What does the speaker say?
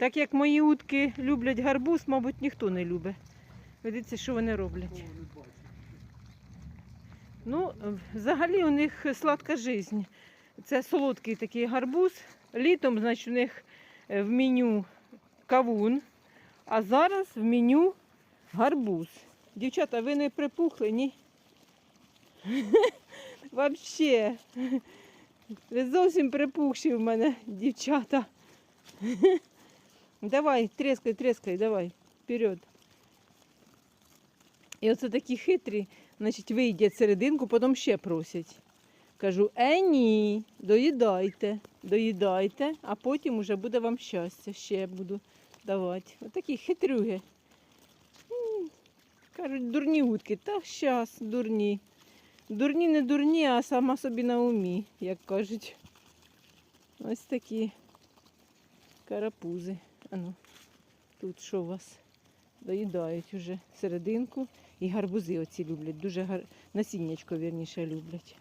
Так як мої утки люблять гарбуз, мабуть, ніхто не любить. Видите, що вони роблять. Ну, взагалі у них сладка жизнь. Це солодкий такий гарбуз. Літом, значить, у них е, в меню кавун, а зараз в меню гарбуз. Дівчата, ви не припухли, ні? Вообще. Ви зовсім припухші в мене, дівчата. Давай, трескай, трескай, давай, вперед. І оце такі хитрі, значить, виїдять серединку, потім ще просять. Кажу, е ні, доїдайте, доїдайте, а потім уже буде вам щастя, ще буду давати. Отакі хитрюги. Кажуть, дурні утки. Та щас, дурні. Дурні не дурні, а сама собі на умі, як кажуть. Ось такі карапузи. Ану, тут що у вас? Доїдають уже серединку. І гарбузи оці люблять. Дуже гар... насіннячко, вірніше, люблять.